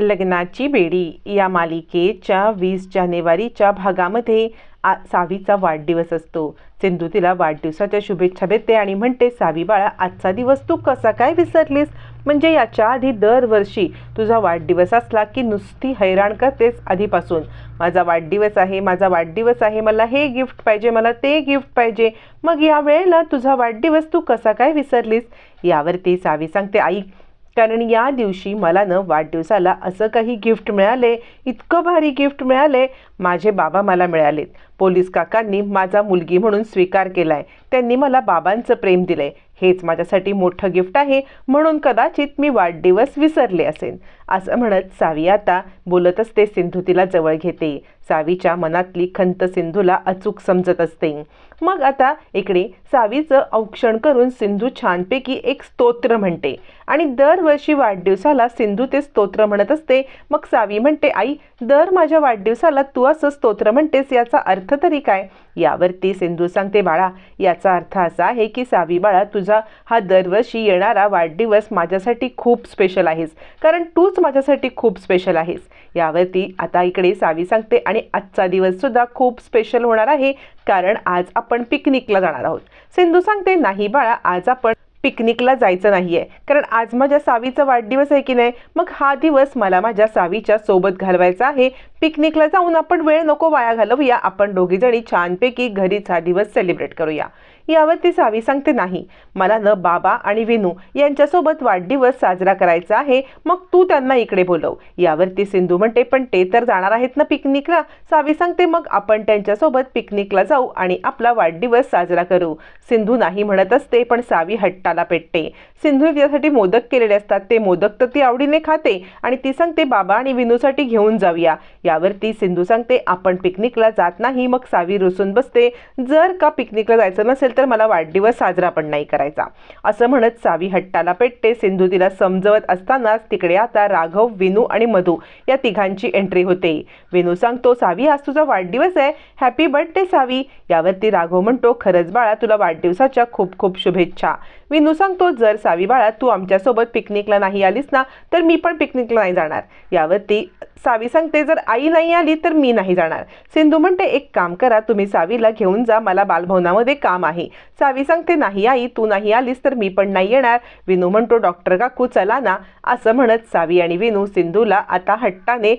लग्नाची बेडी या मालिकेच्या वीस जानेवारीच्या भागामध्ये आ सावीचा वाढदिवस असतो. सिंधू तिला वाढदिवसाच्या शुभेच्छा देते आणि म्हणते सावी बाळा आजचा दिवस तू कसा काय विसरलीस? म्हणजे याच्या आधी दरवर्षी तुझा वाढदिवस असला की नुसती हैराण करतेस आधीपासून. माझा वाढदिवस आहे माझा वाढदिवस आहे मला हे गिफ्ट पाहिजे मला ते गिफ्ट पाहिजे. मग या वेळेला तुझा वाढदिवस तू कसा काय विसरलीस? यावरती सावी सांगते आई कारण या दिवशी मला न वाढदिवसाला असं काही गिफ्ट मिळाले इतकं भारी गिफ्ट मिळाले माझे बाबा मला मिळालेत. पोलीस काकांनी माझा मुलगी म्हणून स्वीकार केलाय. त्यांनी मला बाबांचं प्रेम दिलंय. हेच माझ्यासाठी मोठं गिफ्ट आहे म्हणून कदाचित मी वाढदिवस विसरले असेन. असं म्हणत सावी आता बोलत असते सिंधू तिला जवळ घेते. सावीच्या मनातली खंत सिंधूला अचूक समजत असते. मग आता इकडे सावीचं औक्षण करून सिंधू छानपैकी एक स्तोत्र म्हणते आणि दरवर्षी वाढदिवसाला सिंधू ते स्तोत्र म्हणत असते. मग सावी म्हणते आई दर माझ्या वाढदिवसाला तू असं स्तोत्र म्हणतेस याचा अर्थ तरी काय? यावरती सिंधू सांगते बाळा याचा अर्थ असा आहे की सावी बाळा तुझं हा दरवर्षी येणारा वाढदिवस माझ्यासाठी खूप स्पेशल आहेस. कारण तूच माझ्यासाठी खूप स्पेशल आहेस. यावरती आता इकडे सावी सांगते आणि आजचा दिवस सुद्धा खूप स्पेशल होणार आहे. कारण आज आपण पिकनिकला जाणार आहोत. सिंधू सांगते नाही बाळा आज आपण पिकनिकला जायचं नाही आहे कारण आज माझ्या सावीचा वाढदिवस आहे की नाही? मग हा दिवस मला माझ्या सावीच्या सोबत घालवायचा आहे. पिकनिकला जाऊन आपण वेळ नको वाया घालवूया. आपण दोघीजणी छानपैकी घरीच हा दिवस सेलिब्रेट करूया. यावरती सावी सांगते नाही. मला न बाबा आणि विनू यांच्यासोबत वाढदिवस साजरा करायचा आहे मग तू त्यांना इकडे बोलव. यावरती सिंधू म्हणते पण ते तर जाणार आहेत ना पिकनिकला. सावी सांगते मग आपण त्यांच्यासोबत पिकनिकला जाऊ आणि आपला वाढदिवस साजरा करू. सिंधू नाही म्हणत असते पण सावी हट्टाला पेटते. सिंधू तिच्यासाठी मोदक केलेले असतात ते मोदक तर ती आवडीने खाते आणि ती सांगते बाबा आणि विनूसाठी घेऊन जाऊया. यावरती सिंधू सांगते आपण पिकनिकला जात नाही. मग सावी रुसून बसते जर का पिकनिकला जायचं नसेल तर मला वाढदिवस साजरा पण नाही करायचा. असं म्हणत सावी हट्टाला पेटते. सिंधू तिला समजवत असतानाच तिकडे आता राघव विनू आणि मधू या तिघांची एंट्री होते. विनू सांगतो सावी आज तुझा वाढदिवस आहे. Happy birthday Savi. यावरती राघव म्हणतो खरंच बाळा तुला वाढदिवसाच्या खूप खूप शुभेच्छा. विनू सांगतो जर सावी बाळा तू आमच्यासोबत पिकनिकला नाही आलीस ना तर मी पण पिकनिकला नाही जाणार. यावरती सावी सांगते जर आई नाही आली तर मी नाही जाणार. सिंधू म्हणते एक काम करा तुम्ही सावीला घेऊन जा मला बालभवनामध्ये काम आहे. सावी सांगते नाही आई तू नाही आलीस तर मी पण नाही येणार. विनू म्हणतो डॉक्टर काकू चला ना. असं म्हणत सावी आणि विनू सिंधूला आता हट्टाने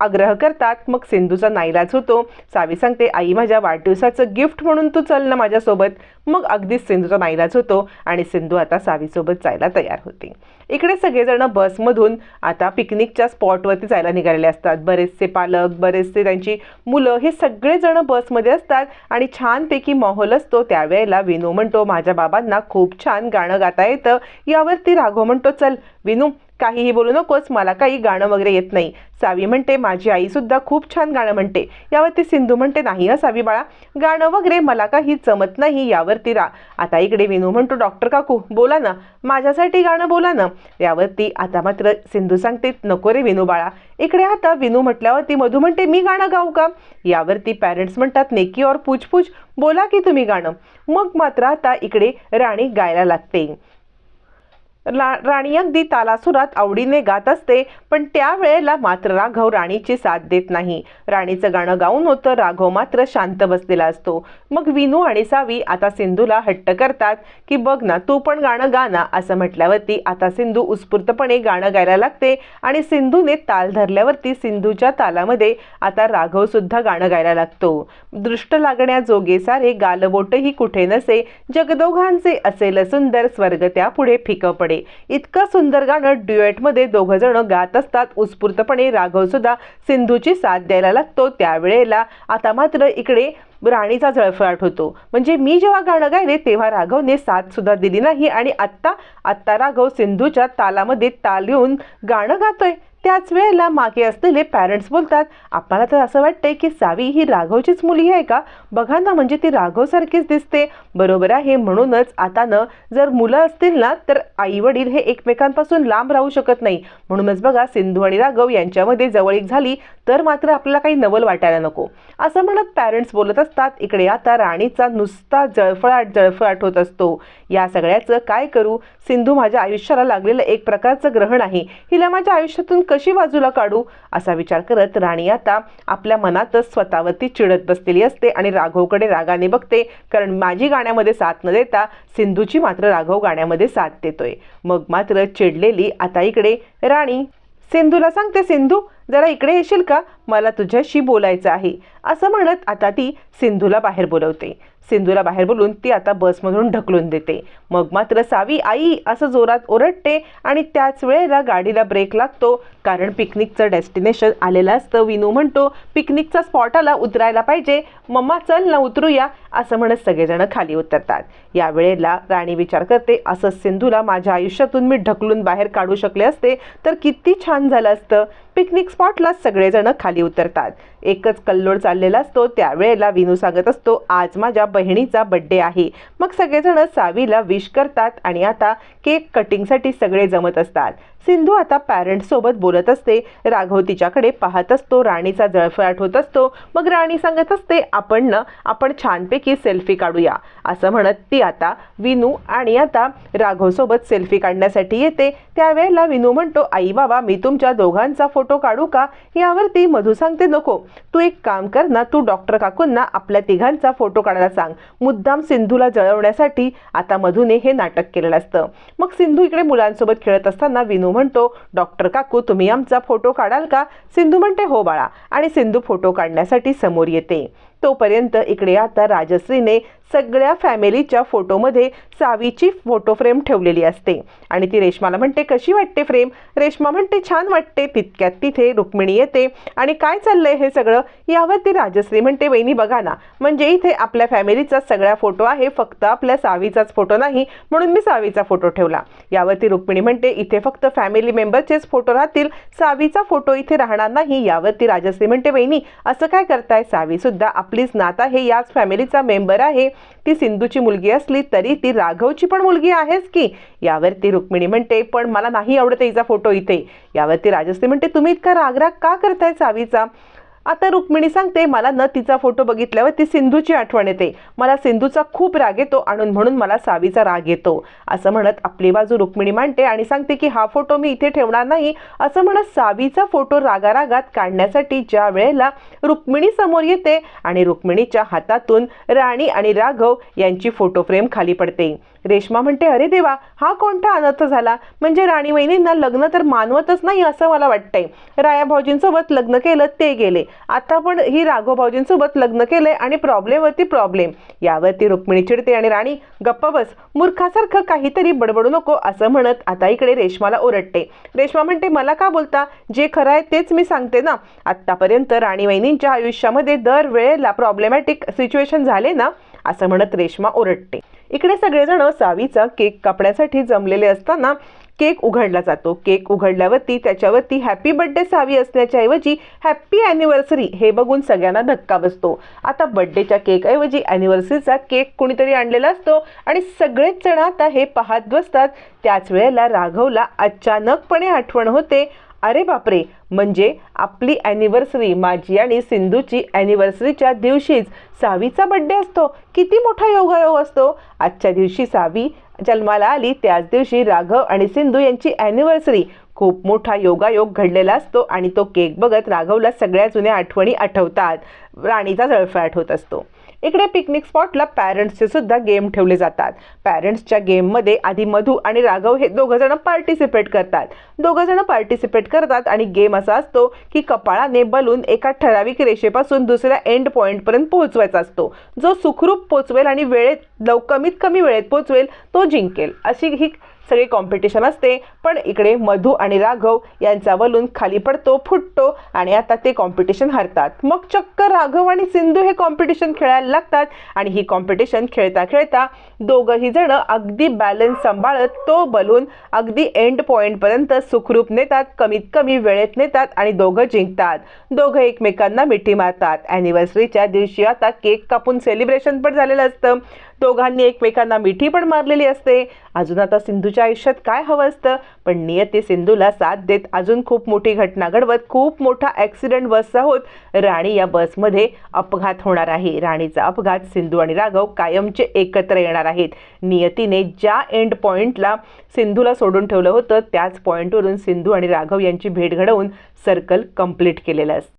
आग्रह करतात मग सिंधूचा नाईलाज होतो. सावी सांगते आई माझ्या वाढदिवसाचं गिफ्ट म्हणून तू चल ना माझ्यासोबत. मग अगदीच सिंधूचा नाईलाज होतो आणि सिंधू आता सावीसोबत जायला तयार होते. इकडे सगळेजण बसमधून आता पिकनिकच्या स्पॉटवरती जायला निघालेले असतात. बरेचसे पालक बरेचसे त्यांची मुलं हे सगळेजण बसमध्ये असतात आणि छानपैकी माहोल असतो. त्यावेळेला विनू म्हणतो माझ्या बाबांना खूप छान गाणं गाता येतं. यावरती राघव म्हणतो चल विनू काहीही बोलू नकोस मला काही गाणं वगैरे येत नाही. सावी म्हणते माझी आई सुद्धा खूप छान गाणं म्हणते. यावरती सिंधू म्हणते नाही हं सावी बाळा गाणं वगैरे मला काही जमत नाही यावरती रा आता इकडे विनू म्हणतो डॉक्टर काकू बोला ना माझ्यासाठी गाणं बोला ना. यावरती आता मात्र सिंधू सांगते नको रे विनू बाळा. इकडे आता विनू म्हटल्यावरती मधू म्हणते मी गाणं गाऊ का? यावरती पॅरेंट्स म्हणतात नेकी और पूछपूछ बोला की तुम्ही गाणं. मग मात्र आता इकडे राणी गायला लागते. रा राणी अगदी तालासुरात आवडीने गात असते पण त्यावेळेला मात्र राघव राणीची साथ देत नाही. राणीचं गाणं गाऊन होतं राघव मात्र शांत बसलेला असतो. मग विनू आणि सावी आता सिंधूला हट्ट करतात की बघ ना तू पण गाणं गा ना असं म्हटल्यावरती आता सिंधू उत्स्फूर्तपणे गाणं गायला लागते आणि सिंधूने ताल धरल्यावरती सिंधूच्या तालामध्ये आता राघव सुद्धा गाणं गायला लागतो. दृष्ट लागण्याजोगे सारे गालबोटही कुठे नसे जगदोघांचे असेल सुंदर स्वर्ग त्यापुढे फिकं पडे इतकं सुंदर गाणं ड्युएटमध्ये दोघं जण गात असतात. उत्स्फूर्तपणे राघव सुद्धा सिंधूची साथ द्यायला लागतो त्यावेळेला. आता मात्र इकडे राणीचा जळफळाट होतो. म्हणजे मी जेव्हा गाणं गायले तेव्हा राघवने साथ सुद्धा दिली नाही आणि आत्ता आत्ता राघव सिंधूच्या तालामध्ये ताल येऊन गाणं गातोय. त्याच वेळेला मागे असलेले पॅरेंट्स बोलतात आपल्याला तर असं वाटतंय की सावी ही राघवचीच मुलगी आहे का? बघा ना म्हणजे ती राघवसारखीच दिसते. बरोबर आहे म्हणूनच आता न जर मुलं असतील ना तर आई वडील हे एकमेकांपासून लांब राहू शकत नाही. म्हणूनच बघा सिंधू आणि राघव यांच्यामध्ये जवळीक झाली तर मात्र आपल्याला काही नवल वाटायला नको. असं म्हणत पॅरेंट्स बोलत असतात इकडे आता राणीचा नुसता जळफळाट जळफळाट होत असतो. या सगळ्याचं काय करू? सिंधू माझ्या आयुष्याला लागलेलं एक प्रकारचं ग्रहण आहे. हिला माझ्या आयुष्यातून कशी बाजूला काढू असा विचार करत राणी आता आपल्या मनातच स्वतःवरती चिडत बसलेली असते आणि राघवकडे रागाने बघते कारण माझी गाण्यामध्ये साथ न देता सिंधूची मात्र राघव गाण्यामध्ये साथ देतोय. मग मात्र चिडलेली आता इकडे राणी सिंधूला सांगते सिंधू जरा इकडे येशील का? मला तुझ्याशी बोलायचं आहे. असं म्हणत आता ती सिंधूला बाहेर बोलवते. सिंधूला बाहेर बोलून ती आता बसमधून ढकलून देते. मग मात्र सावी आई असं जोरात ओरडते आणि त्याच वेळेला गाडीला ब्रेक लागतो. कारण पिकनिकचं डेस्टिनेशन आलेलं असतं. विनू म्हणतो पिकनिकचा स्पॉट आला उतरायला पाहिजे. मम्मा चल ना उतरूया. असं म्हणत सगळेजण खाली उतरतात. या वेळेला राणी विचार करते असं सिंधूला माझ्या आयुष्यातून मी ढकलून बाहेर काढू शकले असते तर किती छान झालं असतं. पिकनिक स्पॉटला सगळेजण खाली उतरतात. एकच कल्लोळ चाललेला असतो. त्यावेळेला विनू सांगत असतो आज माझ्या बहिणीचा बड्डे आहे. मग सगळेजण सावीला विश करतात आणि आता केक कटिंगसाठी सगळे जमत असतात. सिंधू आता पॅरेंट्ससोबत बोलत असते. राघव तिच्याकडे पाहत असतो. राणीचा जळफळाट होत असतो. मग राणी सांगत असते आपण ना आपण छानपैकी सेल्फी काढूया. असं म्हणत ती आता विनू आणि आता राघवसोबत सेल्फी काढण्यासाठी येते. त्यावेळेला विनू म्हणतो आई बाबा मी तुमच्या दोघांचा फोटो काढू का? यावरती मधू सांगते नको. तू एक काम कर ना तू डॉक्टर काकूंना आपल्या तिघांचा फोटो काढायला सांग. मुद्दाम सिंधूला जळवण्यासाठी आता मधूने हे नाटक केलेलं असतं. मग सिंधू इकडे मुलांसोबत खेळत असताना विनू म्हणतो डॉक्टर काकू तुम्ही आमचा फोटो काढाल का? सिंधू म्हणते हो बाळा. आणि सिंधू फोटो काढण्यासाठी समोर येते. तोपर्यंत इकडे आता राजश्रीने सगळ्या फॅमिलीच्या फोटोमध्ये सावीची फोटो फ्रेम ठेवलेली असते. आणि ती रेश्माला म्हणते कशी वाटते फ्रेम? रेश्मा म्हणते छान वाटते. तितक्यात तिथे रुक्मिणी येते. आणि काय चाललंय हे सगळं? यावर ती राजश्री म्हणते वहिनी बघा ना. म्हणजे इथे आपल्या फॅमिलीचा सगळा फोटो आहे. फक्त आपल्या सावीचाच फोटो नाही म्हणून मी सावीचा फोटो ठेवला. यावरती रुक्मिणी म्हणते इथे फक्त फॅमिली मेंबरचेच फोटो राहतील. सावीचा फोटो इथे राहणार नाही. यावरती राजश्री म्हणते वहिनी असं काय करताय? सावी सुद्धा आपलीच नाता हे याच फॅमिलीचा मेंबर आहे. ती सिंधूची मुलगी असली तरी ती राघवची पण मुलगी आहेस की? यावरती रुक्मिणी म्हणते पण मला नाही आवडत हिचा फोटो इथे. यावरती राजश्री म्हणते तुम्ही इतका रागराग का करताय चावीचा? आता रुक्मिणी सांगते मला न तिचा फोटो बघितल्यावर ती सिंधूची आठवण येते. मला सिंधूचा खूप राग येतो आणून म्हणून मला सावीचा राग येतो. असं म्हणत आपली बाजू रुक्मिणी मांडते आणि सांगते की हा फोटो मी इथे ठेवणार नाही. असं म्हणत सावीचा फोटो रागारागात काढण्यासाठी ज्या वेळेला रुक्मिणी समोर येते आणि रुक्मिणीच्या हातातून राणी आणि राघव यांची फोटो फ्रेम खाली पडते. रेश्मा म्हणते अरे देवा हा कोणता अनर्थ झाला? म्हणजे राणी वहिनींना लग्न तर मानवतच नाही असं मला वाटतंय. राया भाऊजींसोबत लग्न केलं ते गेले. आता पण ही राघव भाऊजींसोबत लग्न केलंय आणि प्रॉब्लेमवरती प्रॉब्लेम यावरती रुक्मिणी चिडते आणि राणी गप्प बस. मूर्खासारखं काहीतरी बडबडू नको असं म्हणत आता इकडे रेश्माला ओरडते. रेश्मा म्हणते मला का बोलता? जे खरं आहे तेच मी सांगते ना. आत्तापर्यंत राणी वहिनींच्या आयुष्यामध्ये दर वेळेला प्रॉब्लेमॅटिक सिच्युएशन झाले ना असं म्हणत रेश्मा ओरडते. इकडे सगळेजण सावीचा केक कापण्यासाठी जमलेले असताना केक उघडला जातो. केक उघडल्यावरती त्याच्यावरती हॅपी बर्थडे सावी असण्याच्याऐवजी हॅप्पी ॲनिव्हर्सरी अॅनिव्हर्सरी हे बघून सगळ्यांना धक्का बसतो. आता बर्थडेच्या केकऐवजी अॅनिव्हर्सरीचा केक कुणीतरी आणलेला असतो आणि सगळेच जण आता हे पाहत बसतात. त्याच वेळेला राघवला अचानकपणे आठवण होते. अरे बापरे म्हणजे आपली ॲनिव्हर्सरी माझी आणि सिंधूची ॲनिव्हर्सरीच्या दिवशीच सावीचा बड्डे असतो. किती मोठा योगायोग असतो. आजच्या दिवशी सावी जन्माला आली त्याच दिवशी राघव आणि सिंधू यांची ॲनिव्हर्सरी खूप मोठा योगायोग घडलेला असतो आणि तो केक बघत राघवला सगळ्या जुन्या आठवणी आठवतात. राणीचा जळफळाट होत असतो. इकडे पिकनिक स्पॉटला पॅरेंट्सचे सुद्धा गेम ठेवले जातात. पॅरेंट्सच्या गेममध्ये आधी मधू आणि राघव हे दोघं जण पार्टिसिपेट करतात. दोघं जण पार्टिसिपेट करतात आणि गेम असा असतो की कपाळाने बलून एका ठराविक रेषेपासून दुसऱ्या एंड पॉईंटपर्यंत पोहोचवायचा असतो. जो सुखरूप पोचवेल आणि वेळेत लव कमीत कमी वेळेत पोचवेल तो जिंकेल. अशी ही सगळी कॉम्पिटिशन असते. पण इकडे मधू आणि राघव यांचा वलून खाली पडतो फुटतो आणि आता ते कॉम्पिटिशन हरतात. मग चक्क राघव आणि सिंधू हे कॉम्पिटिशन खेळायला लागतात आणि ही कॉम्पिटिशन खेळता खेळता दोघंही जण अगदी बॅलन्स सांभाळत तो बलून अगदी एंड पॉईंटपर्यंत सुखरूप नेतात कमीत कमी वेळेत नेतात आणि दोघं जिंकतात. दोघं एकमेकांना मिठी मारतात. ॲनिव्हर्सरीच्या दिवशी आता केक कापून सेलिब्रेशन पण झालेलं असतं. दोघांनी एकमेकांना मिठी पण मारलेली असते. अजून आता सिंधूच्या आयुष्यात काय हवं असतं? पण नियती सिंधूला साथ देत अजून खूप मोठी घटना घडवत खूप मोठा ॲक्सिडेंट बसचा होत. राणी या बसमध्ये अपघात होणार आहे. राणीचा अपघात सिंधू आणि राघव कायमचे एकत्र येणार आहेत. नियतीने ज्या एंड पॉईंटला सिंधूला सोडून ठेवलं होतं त्याच पॉईंटवरून सिंधू आणि राघव यांची भेट घडवून सर्कल कंप्लीट केलेलं असतं.